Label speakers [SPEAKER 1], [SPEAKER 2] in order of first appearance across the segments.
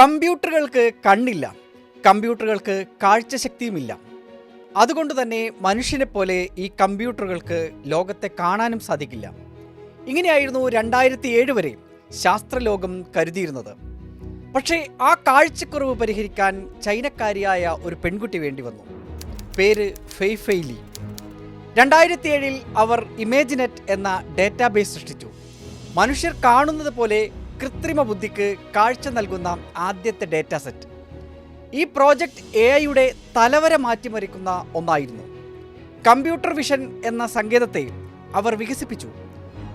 [SPEAKER 1] കമ്പ്യൂട്ടറുകൾക്ക് കണ്ണില്ല കമ്പ്യൂട്ടറുകൾക്ക് കാഴ്ചശക്തിയുമില്ല. അതുകൊണ്ട് തന്നെ മനുഷ്യനെ പോലെ ഈ കമ്പ്യൂട്ടറുകൾക്ക് ലോകത്തെ കാണാനും സാധിക്കില്ല. ഇങ്ങനെയായിരുന്നു രണ്ടായിരത്തി ഏഴ് വരെ ശാസ്ത്രലോകം കരുതിയിരുന്നത്. പക്ഷേ ആ കാഴ്ചക്കുറവ് പരിഹരിക്കാൻ ചൈനക്കാരിയായ ഒരു പെൺകുട്ടി വേണ്ടി വന്നു. പേര് ഫെയ്ഫെയ്ലി രണ്ടായിരത്തി ഏഴിൽ അവർ ഇമേജിനെറ്റ് എന്ന ഡേറ്റാബേസ് സൃഷ്ടിച്ചു. മനുഷ്യർ കാണുന്നത് പോലെ കൃത്രിമ ബുദ്ധിക്ക് കാഴ്ച നൽകുന്ന ആദ്യത്തെ ഡേറ്റ സെറ്റ് ഈ പ്രോജക്റ്റ് എ ഐയുടെ തലവരെ മാറ്റിമറിക്കുന്ന ഒന്നായിരുന്നു. കമ്പ്യൂട്ടർ വിഷൻ എന്ന സങ്കേതത്തെ അവർ വികസിപ്പിച്ചു.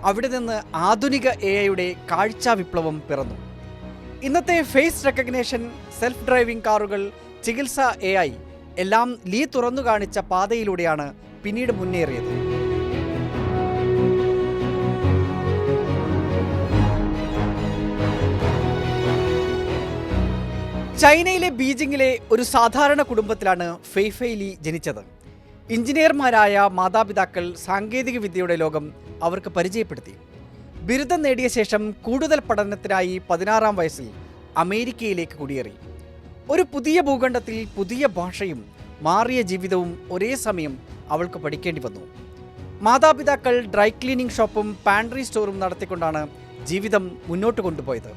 [SPEAKER 1] അവിടെ നിന്ന് ആധുനിക എ ഐയുടെ കാഴ്ചാ വിപ്ലവം പിറന്നു. ഇന്നത്തെ ഫേസ് റെക്കഗ്നേഷൻ സെൽഫ് ഡ്രൈവിംഗ് കാറുകൾ ചികിത്സ എ എല്ലാം ലീ തുറന്നു കാണിച്ച പാതയിലൂടെയാണ് പിന്നീട് മുന്നേറിയത്. ചൈനയിലെ ബീജിംഗിലെ ഒരു സാധാരണ കുടുംബത്തിലാണ് ഫെയ്ഫെയ്ലി ജനിച്ചത്. എഞ്ചിനീയർമാരായ മാതാപിതാക്കൾ സാങ്കേതിക വിദ്യയുടെ ലോകം അവർക്ക് പരിചയപ്പെടുത്തി. ബിരുദം നേടിയ ശേഷം കൂടുതൽ പഠനത്തിനായി പതിനാറാം വയസ്സിൽ അമേരിക്കയിലേക്ക് കുടിയേറി. ഒരു പുതിയ ഭൂഖണ്ഡത്തിൽ പുതിയ ഭാഷയും മാറിയ ജീവിതവും ഒരേ സമയം അവൾക്ക് പഠിക്കേണ്ടി വന്നു. മാതാപിതാക്കൾ ഡ്രൈ ക്ലീനിംഗ് ഷോപ്പും പാൻട്രി സ്റ്റോറും നടത്തിക്കൊണ്ടാണ് ജീവിതം മുന്നോട്ട് കൊണ്ടുപോയത്.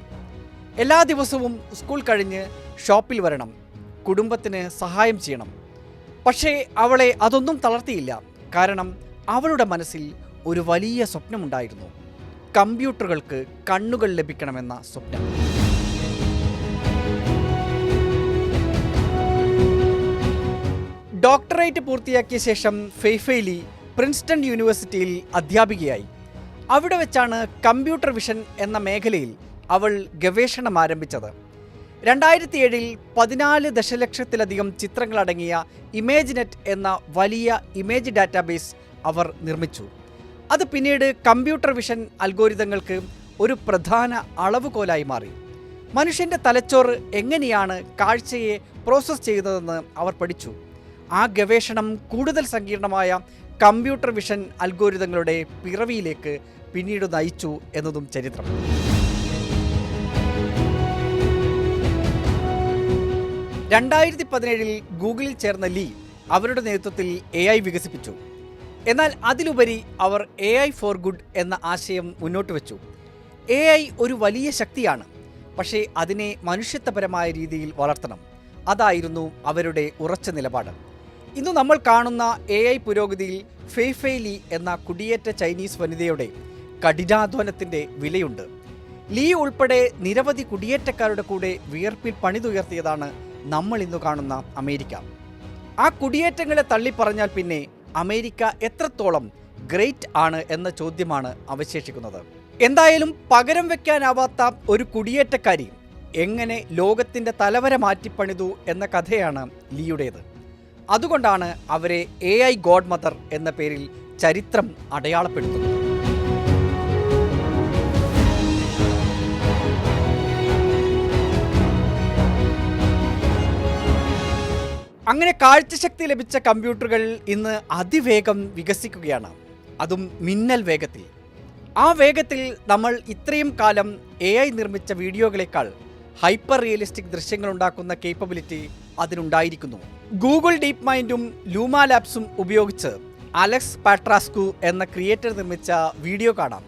[SPEAKER 1] എല്ലാ ദിവസവും സ്കൂൾ കഴിഞ്ഞ് ഷോപ്പിൽ വരണം. കുടുംബത്തിന് സഹായം ചെയ്യണം. പക്ഷേ അവളെ അതൊന്നും തളർത്തിയില്ല. കാരണം അവളുടെ മനസ്സിൽ ഒരു വലിയ സ്വപ്നമുണ്ടായിരുന്നു. കമ്പ്യൂട്ടറുകൾക്ക് കണ്ണുകൾ ലഭിക്കണമെന്ന സ്വപ്നം. ഡോക്ടറേറ്റ് പൂർത്തിയാക്കിയ ശേഷം ഫെയ്ഫെയ്ലി പ്രിൻസ്റ്റൺ യൂണിവേഴ്സിറ്റിയിൽ അധ്യാപികയായി. അവിടെ വെച്ചാണ് കമ്പ്യൂട്ടർ വിഷൻ എന്ന മേഖലയിൽ അവൾ ഗവേഷണം ആരംഭിച്ചത്. രണ്ടായിരത്തി ഏഴിൽ പതിനാല് ദശലക്ഷത്തിലധികം ചിത്രങ്ങളടങ്ങിയ ഇമേജ് നെറ്റ് എന്ന വലിയ ഇമേജ് ഡാറ്റാബേസ് അവർ നിർമ്മിച്ചു. അത് പിന്നീട് കമ്പ്യൂട്ടർ വിഷൻ അൽഗോരിതങ്ങൾക്ക് ഒരു പ്രധാന അളവുകോലായി മാറി. മനുഷ്യന്റെ തലച്ചോറ് എങ്ങനെയാണ് കാഴ്ചയെ പ്രോസസ്സ് ചെയ്യുന്നതെന്ന് അവർ പഠിച്ചു. ആ ഗവേഷണം കൂടുതൽ സങ്കീർണമായ കമ്പ്യൂട്ടർ വിഷൻ അൽഗോരിതങ്ങളുടെ പിറവിയിലേക്ക് പിന്നീട് നയിച്ചു എന്നതും ചരിത്രം. രണ്ടായിരത്തി പതിനേഴിൽ ഗൂഗിളിൽ ചേർന്ന ലീ അവരുടെ നേതൃത്വത്തിൽ എ ഐ വികസിപ്പിച്ചു. എന്നാൽ അതിലുപരി അവർ എ ഐ ഫോർ ഗുഡ് എന്ന ആശയം മുന്നോട്ട് വെച്ചു. എ ഐ ഒരു വലിയ ശക്തിയാണ്. പക്ഷേ അതിനെ മനുഷ്യത്വപരമായ രീതിയിൽ വളർത്തണം. അതായിരുന്നു അവരുടെ ഉറച്ച നിലപാട്. ഇന്ന് നമ്മൾ കാണുന്ന എ ഐ പുരോഗതിയിൽ ഫെയ്ഫെയ്ലി എന്ന കുടിയേറ്റ ചൈനീസ് വനിതയുടെ കഠിനാധ്വാനത്തിന്റെ വിലയുണ്ട്. ലീ ഉൾപ്പെടെ നിരവധി കുടിയേറ്റക്കാരുടെ കൂടെ വിയർപ്പിൽ പണിതുയർത്തിയതാണ് നമ്മൾ ഇന്ന് കാണുന്ന അമേരിക്ക. ആ കുടിയേറ്റങ്ങളെ തള്ളിപ്പറഞ്ഞാൽ പിന്നെ അമേരിക്ക എത്രത്തോളം ഗ്രേറ്റ് ആണ് എന്ന ചോദ്യമാണ് അവശേഷിക്കുന്നത്. എന്തായാലും പകരം വെക്കാനാവാത്ത ഒരു കുടിയേറ്റക്കാരി എങ്ങനെ ലോകത്തിന്റെ തലവര മാറ്റിപ്പണിതു എന്ന കഥയാണ് ലീയുടേത്. അതുകൊണ്ടാണ് അവരെ എ ഐ ഗോഡ് മദർ എന്ന പേരിൽ ചരിത്രം അടയാളപ്പെടുത്തുന്നത്. അങ്ങനെ കാഴ്ചശക്തി ലഭിച്ച കമ്പ്യൂട്ടറുകൾ ഇന്ന് അതിവേഗം വികസിക്കുകയാണ്. അതും മിന്നൽ വേഗത്തിൽ. ആ വേഗത്തിൽ നമ്മൾ ഇത്രയും കാലം എ ഐ നിർമ്മിച്ച വീഡിയോകളേക്കാൾ ഹൈപ്പർ റിയലിസ്റ്റിക് ദൃശ്യങ്ങൾ ഉണ്ടാക്കുന്ന കേപ്പബിലിറ്റി അതിനുണ്ടായിരിക്കുന്നു. ഗൂഗിൾ ഡീപ് മൈൻഡും ലൂമ ലാബ്സും ഉപയോഗിച്ച് അലക്സ് പാട്രാസ്കു എന്ന ക്രിയേറ്റർ നിർമ്മിച്ച വീഡിയോ കാണാം.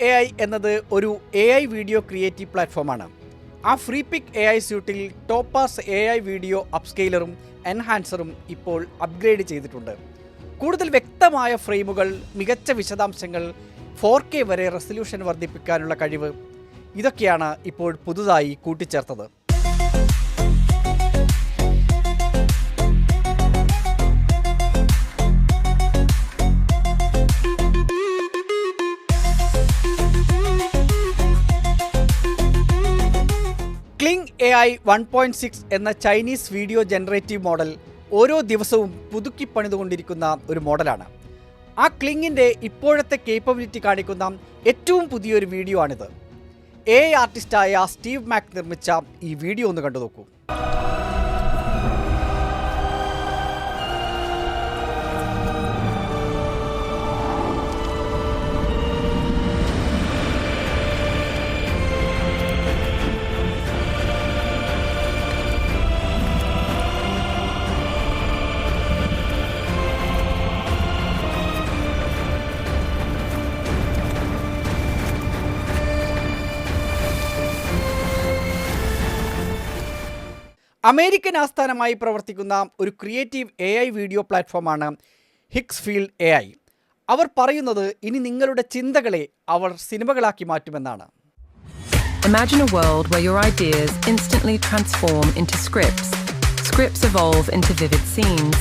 [SPEAKER 1] എ ഐ എന്നത് ഒരു എ ഐ വീഡിയോ ക്രിയേറ്റീവ് പ്ലാറ്റ്ഫോമാണ് ആ ഫ്രീ പിക് എ ഐ സ്യൂട്ടിൽ ടോപ്പാസ് എ ഐ വീഡിയോ അപ്സ്കെയിലറും എൻഹാൻസറും ഇപ്പോൾ അപ്ഗ്രേഡ് ചെയ്തിട്ടുണ്ട്. കൂടുതൽ വ്യക്തമായ ഫ്രെയിമുകൾ മികച്ച വിശദാംശങ്ങൾ ഫോർ കെ വരെ റെസൊല്യൂഷൻ വർദ്ധിപ്പിക്കാനുള്ള കഴിവ് ഇതൊക്കെയാണ് ഇപ്പോൾ പുതുതായി കൂട്ടിച്ചേർത്തത്. ഐ വൺ പോയിന്റ് സിക്സ് എന്ന ചൈനീസ് വീഡിയോ ജനറേറ്റീവ് മോഡൽ ഓരോ ദിവസവും പുതുക്കി പണിതുകൊണ്ടിരിക്കുന്ന ഒരു മോഡലാണ്. ആ ക്ലിങ്ങിന്റെ ഇപ്പോഴത്തെ കേപ്പബിലിറ്റി കാണിക്കുന്ന ഏറ്റവും പുതിയൊരു വീഡിയോ ആണിത്. എ ആർട്ടിസ്റ്റായ സ്റ്റീവ് മാക് നിർമ്മിച്ച ഈ വീഡിയോ ഒന്ന് കണ്ടു നോക്കൂ. അമേരിക്കൻ ആസ്ഥാനമായി പ്രവർത്തിക്കുന്ന ഒരു ക്രിയേറ്റീവ് എ ഐ വീഡിയോ പ്ലാറ്റ്ഫോമാണ് ഹിക്സ് ഫീൽഡ് എ ഐ അവർ പറയുന്നത് ഇനി നിങ്ങളുടെ ചിന്തകളെ അവർ സിനിമകളാക്കി മാറ്റുമെന്നാണ്
[SPEAKER 2] Imagine a world where your ideas instantly transform into scripts. Scripts evolve into vivid scenes,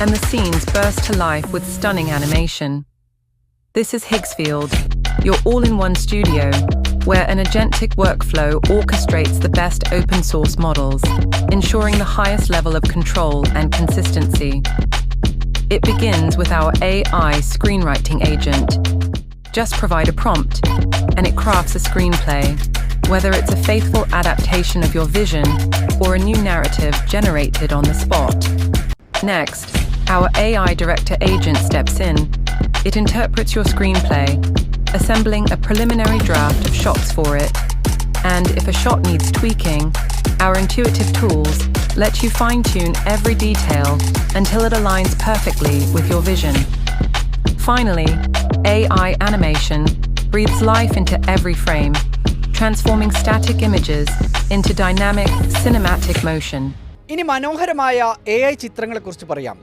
[SPEAKER 2] and the scenes burst to life with stunning animation. This is Higgsfield, your all in one studio, where an agentic workflow orchestrates the best open source models, ensuring the highest level of control and consistency. It begins with our AI screenwriting agent. Just provide a prompt, and it crafts a screenplay, whether it's a faithful adaptation of your vision or a new narrative generated on the spot. Next, our AI director agent steps in. It interprets your screenplay, assembling a preliminary draft of shots for it. And if a shot needs tweaking, our intuitive tools let you fine tune every detail until it aligns perfectly with your vision. Finally, AI animation breathes life into every frame, transforming static images into dynamic cinematic motion.
[SPEAKER 1] ഇനി മനോഹരമായ A I ചിത്രങ്ങളെക്കുറിച്ച് പറയാം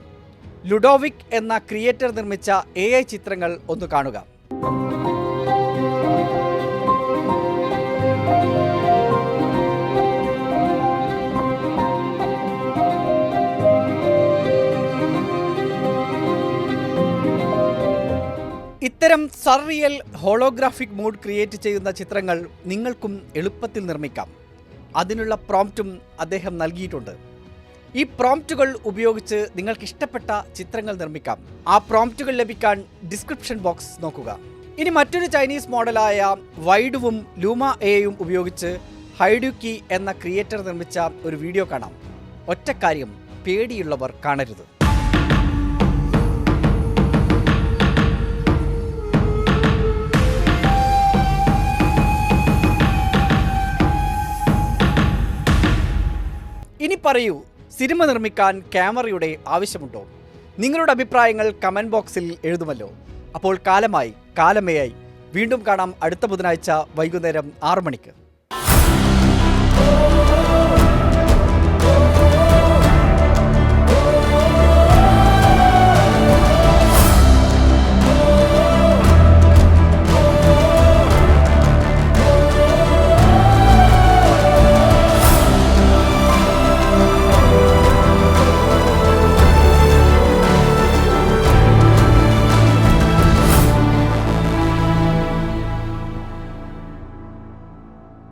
[SPEAKER 1] ലുഡോവിക് എന്ന creator നിർമ്മിച്ച A I ചിത്രങ്ങൾ ഒന്ന് കാണുക ഇത്തരം surreal holographic mood create ചെയ്യുന്ന ചിത്രങ്ങൾ നിങ്ങൾക്കും എളുപ്പത്തിൽ നിർമ്മിക്കാം. അതിനുള്ള പ്രോംപ്റ്റും അദ്ദേഹം നൽകിയിട്ടുണ്ട്. ഈ പ്രോംപ്റ്റുകൾ ഉപയോഗിച്ച് നിങ്ങൾക്ക് ഇഷ്ടപ്പെട്ട ചിത്രങ്ങൾ നിർമ്മിക്കാം. ആ പ്രോംപ്റ്റുകൾ ലഭിക്കാൻ ഡിസ്ക്രിപ്ഷൻ ബോക്സ് നോക്കുക. ഇനി മറ്റൊരു ചൈനീസ് മോഡലായ വൈഡുവും ലൂമ എയും ഉപയോഗിച്ച് ഹൈഡുക്കി എന്ന ക്രിയേറ്റർ നിർമ്മിച്ച ഒരു വീഡിയോ കാണാം. ഒറ്റക്കാര്യം പേടിയുള്ളവർ കാണരുത്. പറയൂ സിനിമ നിർമ്മിക്കാൻ ക്യാമറയുടെ ആവശ്യമുണ്ടോ? നിങ്ങളുടെ അഭിപ്രായങ്ങൾ കമന്റ് ബോക്സിൽ എഴുതുമല്ലോ. അപ്പോൾ കാലമായി കാലമേയായി. വീണ്ടും കാണാം അടുത്ത ബുധനാഴ്ച വൈകുന്നേരം ആറു മണിക്ക്.